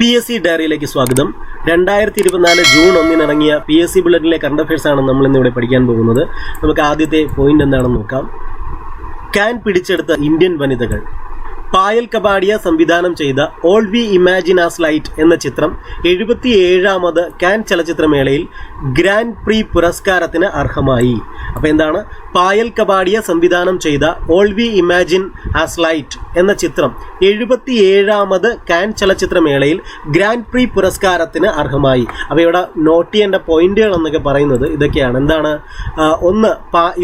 P S C ഡയറിയിലേക്ക് സ്വാഗതം. രണ്ടായിരത്തി ഇരുപത്തിനാല് ജൂൺ ഒന്നിന് ഇറങ്ങിയ പി എസ് സി ബുള്ളറ്റിലെ കറണ്ട് അഫയേഴ്സ് ആണ് നമ്മൾ ഇന്നിവിടെ പഠിക്കാൻ പോകുന്നത്. നമുക്ക് ആദ്യത്തെ പോയിന്റ് എന്താണെന്ന് നോക്കാം. കാൻ പിടിച്ചെടുത്ത ഇന്ത്യൻ വനിതകൾ. പായൽ കപാടിയ സംവിധാനം ചെയ്ത all we imagine as light എന്ന ചിത്രം എഴുപത്തിയേഴാമത് കാൻ ചലച്ചിത്രമേളയിൽ ഗ്രാൻഡ് പ്രീ പുരസ്കാരത്തിന് അർഹമായി. അപ്പോൾ എന്താണ്? പായൽ കപാടിയ സംവിധാനം ചെയ്ത all we imagine as light എന്ന ചിത്രം എഴുപത്തിയേഴാമത് കാൻ ചലച്ചിത്രമേളയിൽ ഗ്രാൻഡ് പ്രീ പുരസ്കാരത്തിന് അർഹമായി. അപ്പോൾ ഇവിടെ നോട്ട് ചെയ്യേണ്ട പോയിന്റുകൾ എന്നൊക്കെ പറയുന്നത് ഇതൊക്കെയാണ്. എന്താണ്? ഒന്ന്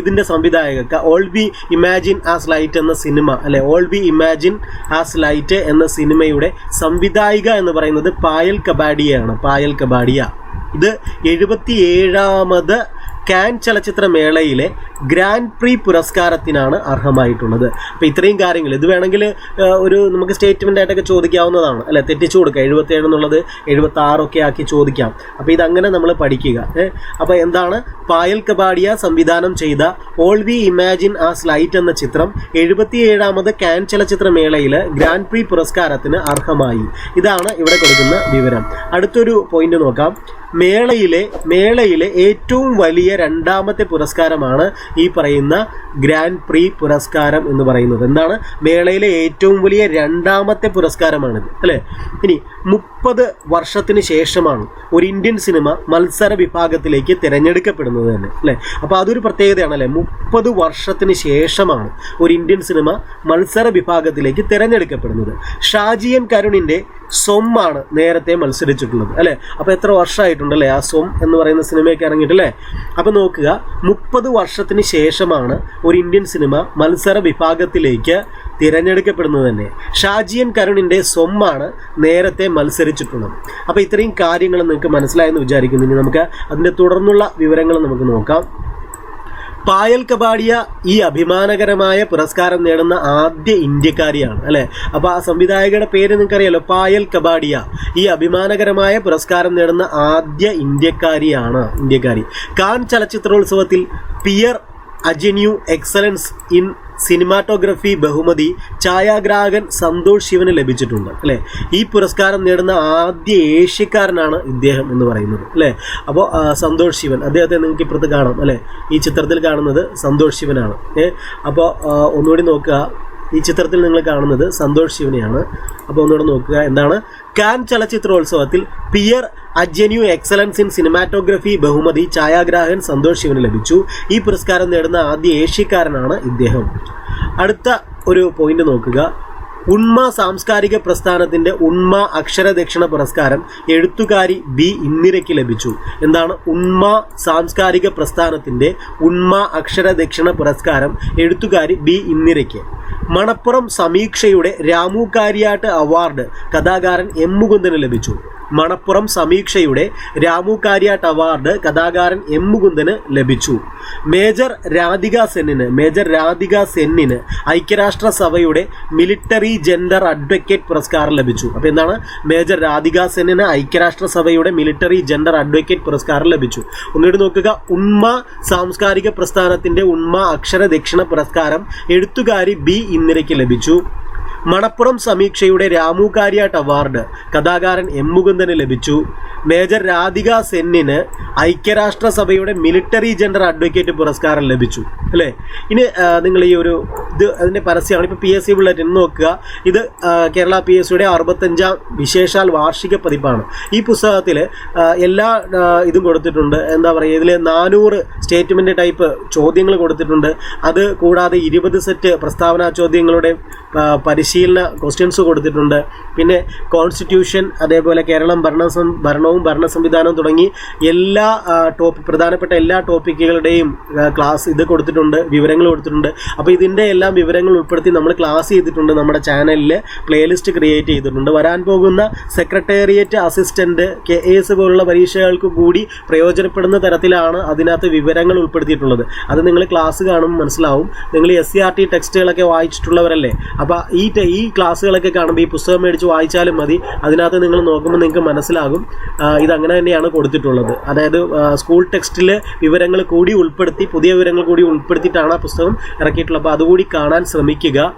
ഇതിന്റെ സംവിധായകർക്ക് all we imagine as light എന്ന സിനിമ അല്ലെ all we imagine as light എന്ന സിനിമയുടെ സംവിധായിക എന്ന് പറയുന്നത് പായൽ കബാഡിയാണ് പായൽ കബാഡിയ. ഇത് എഴുപത്തിയേഴാമത് കാൻ ചലച്ചിത്രമേളയിലെ ഗ്രാൻഡ് പ്രീ പുരസ്കാരത്തിനാണ് അർഹമായിട്ടുള്ളത്. അപ്പോൾ ഇത്രയും കാര്യങ്ങൾ. ഇത് വേണമെങ്കിൽ ഒരു നമുക്ക് സ്റ്റേറ്റ്മെന്റ് ആയിട്ടൊക്കെ ചോദിക്കാവുന്നതാണ്. അല്ലെ? തെറ്റിച്ചു കൊടുക്കുക. എഴുപത്തേഴ് എന്നുള്ളത് എഴുപത്തി ആറൊക്കെ ആക്കി ചോദിക്കാം. അപ്പോൾ ഇതങ്ങനെ നമ്മൾ പഠിക്കുക? അപ്പോൾ എന്താണ്? പായൽ കബാഡിയ സംവിധാനം ചെയ്ത all we imagine as light എന്ന ചിത്രം എഴുപത്തിയേഴാമത് കാൻ ചലച്ചിത്രമേളയിൽ ഗ്രാൻഡ് പ്രീ പുരസ്കാരത്തിന് അർഹമായി. ഇതാണ് ഇവിടെ കൊടുക്കുന്ന വിവരം. അടുത്തൊരു പോയിന്റ് നോക്കാം. മേളയിലെ മേളയിലെ ഏറ്റവും വലിയ രണ്ടാമത്തെ പുരസ്കാരമാണ് ഈ പറയുന്ന ഗ്രാൻഡ് പ്രീ പുരസ്കാരം എന്ന് പറയുന്നത്. എന്താണ്? മേളയിലെ ഏറ്റവും വലിയ രണ്ടാമത്തെ പുരസ്കാരമാണിത്. അല്ലേ? ഇനി മുപ്പത് വർഷത്തിന് ശേഷമാണ് ഒരു ഇന്ത്യൻ സിനിമ മത്സര വിഭാഗത്തിലേക്ക് തിരഞ്ഞെടുക്കപ്പെടുന്നത് തന്നെ അല്ലേ? അപ്പോൾ അതൊരു പ്രത്യേകതയാണ് അല്ലേ മുപ്പത് വർഷത്തിന് ശേഷമാണ് ഒരു ഇന്ത്യൻ സിനിമ മത്സര വിഭാഗത്തിലേക്ക് തിരഞ്ഞെടുക്കപ്പെടുന്നത്. ഷാജിയൻ കരുണിന്റെ സ്വമാണ് നേരത്തെ മത്സരിച്ചിട്ടുള്ളത് അല്ലേ? അപ്പോൾ എത്ര വർഷമായിട്ടുണ്ട് അല്ലേ ആ സ്വം എന്ന് പറയുന്ന സിനിമയൊക്കെ ഇറങ്ങിയിട്ടല്ലേ? അപ്പോൾ നോക്കുക മുപ്പത് വർഷത്തിന് ശേഷമാണ് ഒരു ഇന്ത്യൻ സിനിമ മത്സര വിഭാഗത്തിലേക്ക് തിരഞ്ഞെടുക്കപ്പെടുന്നത് തന്നെ. ഷാജിയൻ കരുണിന്റെ സ്വമാണ് നേരത്തെ മത്സരിച്ചിട്ടുള്ളത്. അപ്പോൾ ഇത്രയും കാര്യങ്ങൾ നിങ്ങൾക്ക് മനസ്സിലായെന്ന് വിചാരിക്കുന്നു. ഇനി നമുക്ക് അതിന്റെ തുടർന്നുള്ള വിവരങ്ങൾ നമുക്ക് നോക്കാം. പായൽ കബാഡിയ ഈ അഭിമാനകരമായ പുരസ്കാരം നേടുന്ന ആദ്യ ഇന്ത്യക്കാരിയാണ് അല്ലേ? അപ്പോൾ ആ സംവിധായകയുടെ പേര് നിങ്ങൾക്കറിയാലോ? പായൽ കബാഡിയ ഈ അഭിമാനകരമായ പുരസ്കാരം നേടുന്ന ആദ്യ ഇന്ത്യക്കാരിയാണ് ഇന്ത്യക്കാരി. കാൻ ചലച്ചിത്രോത്സവത്തിൽ പിയർ അജന്യൂ എക്സലൻസ് ഇൻ സിനിമാറ്റോഗ്രഫി ബഹുമതി ഛായാഗ്രാഹകൻ സന്തോഷ് ശിവന് ലഭിച്ചിട്ടുണ്ട് അല്ലേ? ഈ പുരസ്കാരം നേടുന്ന ആദ്യ ഏഷ്യക്കാരനാണ് ഇദ്ദേഹം എന്ന് പറയുന്നത് അല്ലേ? അപ്പോൾ സന്തോഷ് ശിവൻ അദ്ദേഹത്തെ നിങ്ങൾക്ക് ഇപ്പുറത്ത് കാണാം അല്ലേ? ഈ ചിത്രത്തിൽ കാണുന്നത് സന്തോഷ് ശിവനാണ് ഏ? അപ്പോൾ ഒന്നുകൂടി നോക്കുക. ഈ ചിത്രത്തിൽ നിങ്ങൾ കാണുന്നത് സന്തോഷ് ശിവനെയാണ്. അപ്പോൾ ഒന്നുകൂടെ നോക്കുക എന്താണ്? കാൻ ചലച്ചിത്രോത്സവത്തിൽ പിയർ അജന്യു എക്സലൻസ് ഇൻ സിനിമാറ്റോഗ്രഫി ബഹുമതി ഛായാഗ്രാഹകൻ സന്തോഷ് ശിവന് ലഭിച്ചു. ഈ പുരസ്കാരം നേടുന്ന ആദ്യ ഏഷ്യക്കാരനാണ് ഇദ്ദേഹം. അടുത്ത ഒരു പോയിന്റ് നോക്കുക. ഉണ്മ സാംസ്കാരിക പ്രസ്ഥാനത്തിന്റെ ഉണ്മ അക്ഷരദക്ഷിണ പുരസ്കാരം എഴുത്തുകാരി ബി ഇന്ദിരയ്ക്ക് ലഭിച്ചു. എന്താണ്? ഉണ്മ സാംസ്കാരിക പ്രസ്ഥാനത്തിന്റെ ഉണ്മ അക്ഷരദക്ഷിണ പുരസ്കാരം എഴുത്തുകാരി ബി ഇന്ദിരയ്ക്ക്. മണപ്പുറം സമീക്ഷയുടെ രാമു കാര്യാട്ട് അവാർഡ് കഥാകാരൻ എം മുകുന്ദന് ലഭിച്ചു. മണപ്പുറം സമീക്ഷയുടെ രാമു കാര്യാട്ട് അവാർഡ് കഥാകാരൻ എം മുകുന്ദന് ലഭിച്ചു. മേജർ രാധിക സെന്നിന് മേജർ രാധിക സെന്നിന് ഐക്യരാഷ്ട്ര സഭയുടെ മിലിറ്ററി ജെൻഡർ അഡ്വക്കേറ്റ് പുരസ്കാരം ലഭിച്ചു. അപ്പോൾ എന്താണ്? മേജർ രാധിക സെന്നിന് ഐക്യരാഷ്ട്ര സഭയുടെ മിലിറ്ററി ജെൻഡർ അഡ്വക്കേറ്റ് പുരസ്കാരം ലഭിച്ചു. ഒന്നുകൂടി നോക്കുക ഉണ്മ സാംസ്കാരിക പ്രസ്ഥാനത്തിന്റെ ഉണ്മ അക്ഷരദക്ഷിണ പുരസ്കാരം എഴുത്തുകാരി ബി ഇന്ദിരയ്ക്ക് ലഭിച്ചു. മണപ്പുറം സമീക്ഷയുടെ രാമു കാര്യാട്ട് അവാർഡ് കഥാകാരൻ എം മുകുന്ദന് ലഭിച്ചു. മേജർ രാധിക സെന്നിന് ഐക്യരാഷ്ട്ര സഭയുടെ മിലിറ്ററി ജെൻഡർ അഡ്വക്കേറ്റ് പുരസ്കാരം ലഭിച്ചു. അല്ലേ? ഇനി നിങ്ങൾ ഈ ഒരു ഇത് അതിന്റെ പരസ്യമാണ്. ഇപ്പോൾ പി എസ് സി ബുള്ളറ്റിൻ നോക്കുക. ഇത് കേരള പി എസ് സിയുടെ അറുപത്തഞ്ചാം വിശേഷാൽ വാർഷിക പതിപ്പാണ്. ഈ പുസ്തകത്തിൽ എല്ലാ ഇതും കൊടുത്തിട്ടുണ്ട്. എന്താ പറയുക ഇതിൽ നാനൂറ് സ്റ്റേറ്റ്മെന്റ് ടൈപ്പ് ചോദ്യങ്ങൾ കൊടുത്തിട്ടുണ്ട്. അത് കൂടാതെ ഇരുപത് സെറ്റ് പ്രസ്താവനാ ചോദ്യങ്ങളുടെ പരിശീലന ക്വസ്റ്റ്യൻസ് കൊടുത്തിട്ടുണ്ട്. പിന്നെ കോൺസ്റ്റിറ്റ്യൂഷൻ അതേപോലെ കേരളം ഭരണ ഭരണവും ഭരണ സംവിധാനവും തുടങ്ങി എല്ലാ ടോപ്പിക് ടോപ്പ് പ്രധാനപ്പെട്ട എല്ലാ ടോപ്പിക്കുകളുടെയും ക്ലാസ് ഇത് കൊടുത്തിട്ടുണ്ട് വിവരങ്ങൾ കൊടുത്തിട്ടുണ്ട്. അപ്പോൾ ഇതിന്റെ എല്ലാം വിവരങ്ങൾ ഉൾപ്പെടുത്തി നമ്മൾ ക്ലാസ് ചെയ്തിട്ടുണ്ട് നമ്മുടെ ചാനലിൽ പ്ലേലിസ്റ്റ് ക്രിയേറ്റ് ചെയ്തിട്ടുണ്ട്. വരാൻ പോകുന്ന സെക്രട്ടേറിയറ്റ് അസിസ്റ്റന്റ് കെ എസ് പോലുള്ള പരീക്ഷകൾക്ക് കൂടി പ്രയോജനപ്പെടുന്ന തരത്തിലാണ് അതിനകത്ത് വിവരങ്ങൾ ഉൾപ്പെടുത്തിയിട്ടുള്ളത്. അത് നിങ്ങൾ ക്ലാസ് കാണുമ്പോൾ മനസ്സിലാവും. നിങ്ങൾ എസ് സി ആർ ടി ടെക്സ്റ്റുകളൊക്കെ വായിച്ചിട്ടുള്ളവരല്ലേ? അപ്പോൾ ഈ ടെ- ഈ ക്ലാസ്സുകളൊക്കെ കാണുമ്പോൾ ഈ പുസ്തകം മേടിച്ച് വായിച്ചാലും മതി. അതിനകത്ത് നിങ്ങൾ നോക്കുമ്പോൾ നിങ്ങൾക്ക് മനസ്സിലാകും. ഇത് ഇതങ്ങനെ തന്നെയാണ് കൊടുത്തിട്ടുള്ളത്. അതായത് സ്കൂൾ ടെക്സ്റ്റിൽ വിവരങ്ങൾ കൂടി ഉൾപ്പെടുത്തി പുതിയ വിവരങ്ങൾ കൂടി ഉൾപ്പെടുത്തിയിട്ടാണ് ആ പുസ്തകം ഇറക്കിയിട്ടുള്ളത്. അപ്പോൾ അതുകൂടി കാണാൻ ശ്രമിക്കുക.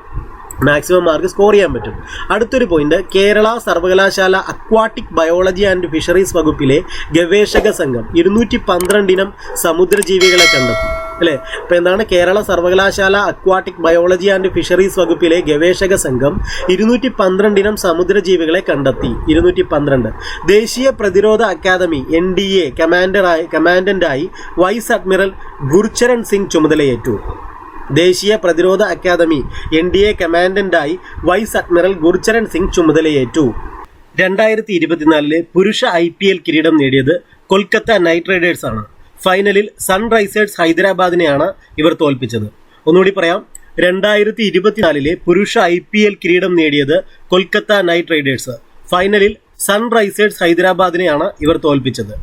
മാക്സിമം മാർക്ക് സ്കോർ ചെയ്യാൻ പറ്റും. അടുത്തൊരു പോയിന്റ് കേരള സർവകലാശാല അക്വാട്ടിക് ബയോളജി ആൻഡ് ഫിഷറീസ് വകുപ്പിലെ ഗവേഷക സംഘം ഇരുന്നൂറ്റി പന്ത്രണ്ടിനം സമുദ്രജീവികളെ കണ്ടെത്തി. അല്ലേ? അപ്പോൾ എന്താണ് കേരള സർവകലാശാല അക്വാട്ടിക് ബയോളജി ആൻഡ് ഫിഷറീസ് വകുപ്പിലെ ഗവേഷക സംഘം ഇരുന്നൂറ്റി പന്ത്രണ്ടിനം സമുദ്രജീവികളെ കണ്ടെത്തി. ഇരുന്നൂറ്റി പന്ത്രണ്ട് ദേശീയ പ്രതിരോധ അക്കാദമി എൻ ഡി എ കമാൻഡറായി കമാൻഡന്റായി വൈസ് അഡ്മിറൽ ഗുർചരൺ സിംഗ് ചുമതലയേറ്റു. ദേശീയ പ്രതിരോധ അക്കാദമി എൻ ഡി എ കമാൻഡന്റായി വൈസ് അഡ്മിറൽ ഗുർചരൺ സിംഗ് ചുമതലയേറ്റു. രണ്ടായിരത്തി ഇരുപത്തിനാലിലെ പുരുഷ ഐ പി എൽ കിരീടം നേടിയത് കൊൽക്കത്ത നൈറ്റ് റൈഡേഴ്സ് ആണ് ഫൈനലിൽ സൺറൈസേഴ്സ് ഹൈദരാബാദിനെയാണ് ഇവർ തോൽപ്പിച്ചത്. ഒന്നുകൂടി പറയാം രണ്ടായിരത്തി ഇരുപത്തിനാലിലെ പുരുഷ ഐ പി എൽ കിരീടം നേടിയത് കൊൽക്കത്ത നൈറ്റ് റൈഡേഴ്സ്. ഫൈനലിൽ സൺറൈസേഴ്സ് ഹൈദരാബാദിനെയാണ് ഇവർ തോൽപ്പിച്ചത്.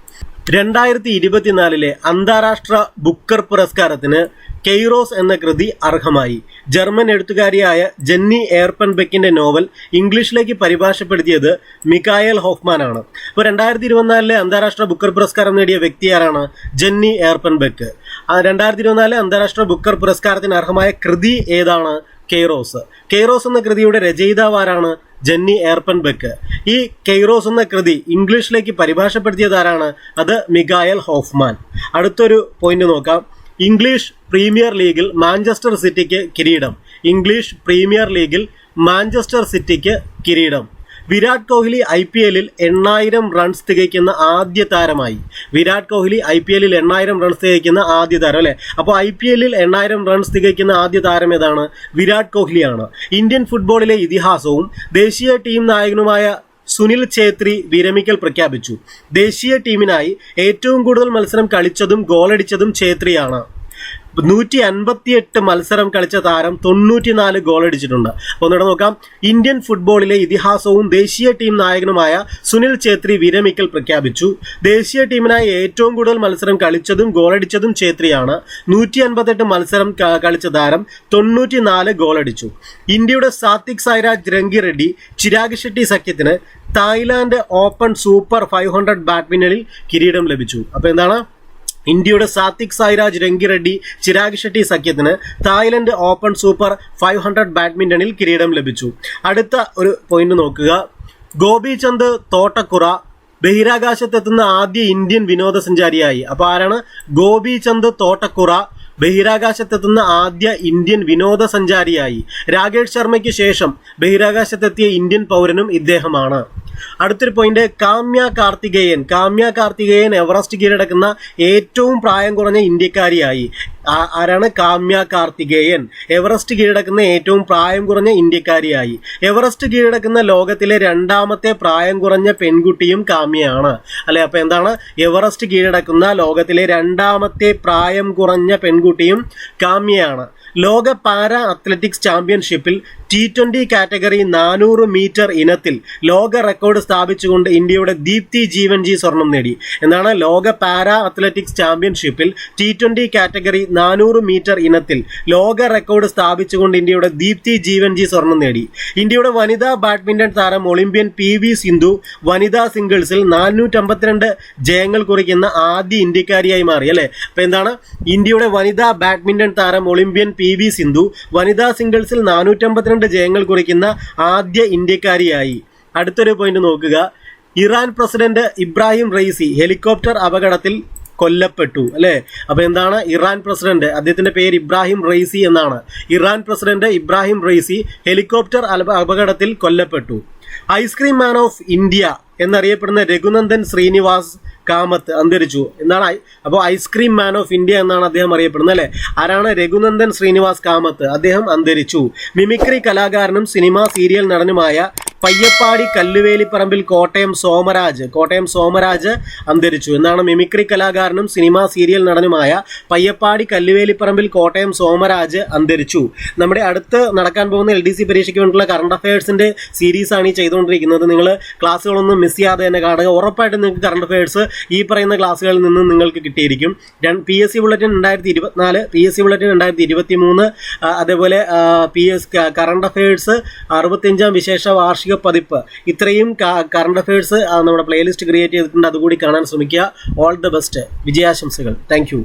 രണ്ടായിരത്തി ഇരുപത്തിനാലിലെ അന്താരാഷ്ട്ര ബുക്കർ പുരസ്കാരത്തിന് കെയ്റോസ് എന്ന കൃതി അർഹമായി. ജർമ്മൻ എഴുത്തുകാരിയായ ജെന്നി എയർപൻബെക്കിന്റെ നോവൽ ഇംഗ്ലീഷിലേക്ക് പരിഭാഷപ്പെടുത്തിയത് മിക്കായൽ ഹോഫ്മാൻ ആണ് ഇപ്പോൾ രണ്ടായിരത്തി ഇരുപത്തിനാലിലെ അന്താരാഷ്ട്ര ബുക്കർ പുരസ്കാരം നേടിയ വ്യക്തി ആരാണ്? ജെന്നി എയർപൻബെക്ക് രണ്ടായിരത്തി ഇരുപത്തിനാലിലെ അന്താരാഷ്ട്ര ബുക്കർ പുരസ്കാരത്തിന് അർഹമായ കൃതി ഏതാണ്? കെയ്റോസ്. കെയ്റോസ് എന്ന കൃതിയുടെ രചയിതാവ് ആരാണ്? ജെന്നി എയർപൻബെക്ക് ഈ കെയ്റോസ് എന്ന കൃതി ഇംഗ്ലീഷിലേക്ക് പരിഭാഷപ്പെടുത്തിയത് ആരാണ്? അത് മിഗായൽ ഹോഫ്മാൻ. അടുത്തൊരു പോയിന്റ് നോക്കാം. ഇംഗ്ലീഷ് പ്രീമിയർ ലീഗിൽ മാഞ്ചസ്റ്റർ സിറ്റിക്ക് കിരീടം. ഇംഗ്ലീഷ് പ്രീമിയർ ലീഗിൽ മാഞ്ചസ്റ്റർ സിറ്റിക്ക് കിരീടം. വിരാട് കോഹ്ലി ഐ പി എല്ലിൽ എണ്ണായിരം റൺസ് തികയ്ക്കുന്ന ആദ്യ താരമായി. വിരാട് കോഹ്ലി ഐ പി എല്ലിൽ എണ്ണായിരം റൺസ് തികയ്ക്കുന്ന ആദ്യ താരം അല്ലേ? അപ്പോൾ ഐ പി എല്ലിൽ എണ്ണായിരം റൺസ് തികയ്ക്കുന്ന ആദ്യ താരം ഏതാണ്? വിരാട് കോഹ്ലിയാണ്. ഇന്ത്യൻ ഫുട്ബോളിലെ ഇതിഹാസവും ദേശീയ ടീം നായകനുമായ സുനിൽ ഛേത്രി വിരമിക്കൽ പ്രഖ്യാപിച്ചു. ദേശീയ ടീമിനായി ഏറ്റവും കൂടുതൽ മത്സരം കളിച്ചതും ഗോളടിച്ചതും ഛേത്രിയാണ്. നൂറ്റി അൻപത്തിയെട്ട് മത്സരം കളിച്ച താരം തൊണ്ണൂറ്റിനാല് ഗോൾ അടിച്ചിട്ടുണ്ട്. അപ്പൊ ഒന്നുകൂടെ നോക്കാം. ഇന്ത്യൻ ഫുട്ബോളിലെ ഇതിഹാസവും ദേശീയ ടീം നായകനുമായ സുനിൽ ഛേത്രി വിരമിക്കൽ പ്രഖ്യാപിച്ചു. ദേശീയ ടീമിനായി ഏറ്റവും കൂടുതൽ മത്സരം കളിച്ചതും ഗോളടിച്ചതും ഛേത്രിയാണ്. നൂറ്റി അൻപത്തെട്ട് മത്സരം കളിച്ച താരം തൊണ്ണൂറ്റിനാല് ഗോളടിച്ചു ഇന്ത്യയുടെ സാത്വിക് സായ്രാജ് രംഗി റെഡ്ഡി ചിരാഗ് ഷെട്ടി സഖ്യത്തിന് Thailand open super five hundred ബാഡ്മിന്റണിൽ കിരീടം ലഭിച്ചു. അപ്പോൾ എന്താണ്? ഇന്ത്യയുടെ സാത്വിക് സായിരാജ് രംഗിറെഡ്ഡി ചിരാഗ് ഷെട്ടി സഖ്യത്തിന് Thailand open super five hundred ബാഡ്മിന്റണിൽ കിരീടം ലഭിച്ചു. അടുത്ത ഒരു പോയിന്റ് നോക്കുക. ഗോപിചന്ദ് തോട്ടക്കുറ ബഹിരാകാശത്തെത്തുന്ന ആദ്യ ഇന്ത്യൻ വിനോദസഞ്ചാരിയായി. അപ്പൊ ആരാണ്? ഗോപിചന്ദ് തോട്ടക്കുറ ബഹിരാകാശത്തെത്തുന്ന ആദ്യ ഇന്ത്യൻ വിനോദസഞ്ചാരിയായി. രാകേഷ് ശർമ്മയ്ക്ക് ശേഷം ബഹിരാകാശത്തെത്തിയ ഇന്ത്യൻ പൗരനും ഇദ്ദേഹമാണ്. അടുത്തൊരു പോയിന്റ് കാമ്യ കാർത്തികേയൻ. കാമ്യ കാർത്തികേയൻ എവറസ്റ്റ് കീഴടക്കുന്ന ഏറ്റവും പ്രായം കുറഞ്ഞ ഇന്ത്യക്കാരിയായി. ആരാണ്? കാമ്യ കാർത്തികേയൻ. എവറസ്റ്റ് കീഴടക്കുന്ന ഏറ്റവും പ്രായം കുറഞ്ഞ ഇന്ത്യക്കാരിയായി. എവറസ്റ്റ് കീഴടക്കുന്ന ലോകത്തിലെ രണ്ടാമത്തെ പ്രായം കുറഞ്ഞ പെൺകുട്ടിയും കാമ്യയാണ്. അല്ലെ അപ്പൊ എന്താണ്? എവറസ്റ്റ് കീഴടക്കുന്ന ലോകത്തിലെ രണ്ടാമത്തെ പ്രായം കുറഞ്ഞ പെൺകുട്ടിയും കാമ്യയാണ്. ലോക പാര അത്ലറ്റിക്സ് ചാമ്പ്യൻഷിപ്പിൽ ടി ട്വന്റി കാറ്റഗറി നാനൂറ് മീറ്റർ ഇനത്തിൽ ലോക റെക്കോർഡ് സ്ഥാപിച്ചുകൊണ്ട് ഇന്ത്യയുടെ ദീപ്തി ജീവൻജി സ്വർണം നേടി. എന്നാണ് ലോക പാര അത്ലറ്റിക്സ് ചാമ്പ്യൻഷിപ്പിൽ ടി ട്വന്റി കാറ്റഗറി നാനൂറ് മീറ്റർ ഇനത്തിൽ ലോക റെക്കോർഡ് സ്ഥാപിച്ചുകൊണ്ട് ഇന്ത്യയുടെ ദീപ്തി ജീവൻജി സ്വർണം നേടി. ഇന്ത്യയുടെ വനിതാ ബാഡ്മിന്റൺ താരം ഒളിമ്പ്യൻ പി വി സിന്ധു വനിതാ സിംഗിൾസിൽ നാനൂറ്റമ്പത്തിരണ്ട് ജയങ്ങൾ കുറിക്കുന്ന ആദ്യ ഇന്ത്യക്കാരിയായി മാറി അല്ലെ? അപ്പൊ എന്താണ്? ഇന്ത്യയുടെ വനിതാ ബാഡ്മിന്റൺ താരം ഒളിമ്പ്യൻ പി വി സിന്ധു വനിതാ സിംഗിൾസിൽ നാനൂറ്റമ്പത്തിരണ്ട് ജയങ്ങൾ കുറിക്കുന്ന ആദ്യ ഇന്ത്യക്കാരിയായി. അടുത്തൊരു പോയിന്റ് നോക്കുക. Iran president Ebrahim Raisi helicopter അപകടത്തിൽ കൊല്ലപ്പെട്ടു അല്ലേ? അപ്പോൾ എന്താണ്? ഇറാൻ പ്രസിഡന്റ് അദ്ദേഹത്തിന്റെ പേര് ഇബ്രാഹിം റെയ്സി എന്നാണ്. Iran president Ebrahim Raisi helicopter അപകടത്തിൽ കൊല്ലപ്പെട്ടു. ഐസ്ക്രീം മാൻ ഓഫ് ഇന്ത്യ എന്നറിയപ്പെടുന്ന രഘുനന്ദൻ ശ്രീനിവാസ് കാമത്ത് അന്തരിച്ചു. എന്നാണ് അപ്പോൾ ഐസ്ക്രീം മാൻ ഓഫ് ഇന്ത്യ എന്നാണ് അദ്ദേഹം അറിയപ്പെടുന്നത് അല്ലേ? ആരാണ്? രഘുനന്ദൻ ശ്രീനിവാസ് കാമത്ത് അദ്ദേഹം അന്തരിച്ചു. മിമിക്രി കലാകാരനും സിനിമ സീരിയൽ നടനുമായ പയ്യപ്പാടി കല്ലുവേലിപ്പറമ്പിൽ കോട്ടയം സോമരാജ് കോട്ടയം സോമരാജ് അന്തരിച്ചു. എന്നാണ് മിമിക്രി കലാകാരനും സിനിമാ സീരിയൽ നടനുമായ പയ്യപ്പാടി കല്ലുവേലിപ്പറമ്പിൽ കോട്ടയം സോമരാജ് അന്തരിച്ചു. നമ്മുടെ അടുത്ത് നടക്കാൻ പോകുന്ന എൽ ഡി സി പരീക്ഷയ്ക്ക് വേണ്ടിയിട്ടുള്ള കറണ്ട് അഫയേഴ്സിന്റെ സീരീസാണ് ഈ ചെയ്തുകൊണ്ടിരിക്കുന്നത്. നിങ്ങൾ ക്ലാസ്സുകളൊന്നും മിസ് ചെയ്യാതെ തന്നെ കാണുക. ഉറപ്പായിട്ടും നിങ്ങൾക്ക് കറണ്ട് അഫയേഴ്സ് ഈ പറയുന്ന ക്ലാസ്സുകളിൽ നിന്ന് നിങ്ങൾക്ക് കിട്ടിയിരിക്കും. പി എസ് സി ബുള്ളറ്റിൻ രണ്ടായിരത്തി ഇരുപത്തിനാല് പി എസ് സി ബുള്ളറ്റിൻ രണ്ടായിരത്തി ഇരുപത്തി മൂന്ന് അതേപോലെ പി എസ് കറണ്ട് അഫയേഴ്സ് അറുപത്തിയഞ്ചാം വിശേഷ വാർഷിക പതിപ്പ്. ഇത്രയും കറണ്ട് അഫയേഴ്സ് നമ്മുടെ പ്ലേലിസ്റ്റ് ക്രിയേറ്റ് ചെയ്തിട്ടുണ്ട്. അതുകൂടി കാണാൻ ശ്രമിക്കുക. ഓൾ ദ ബെസ്റ്റ് വിജയാശംസകൾ. താങ്ക്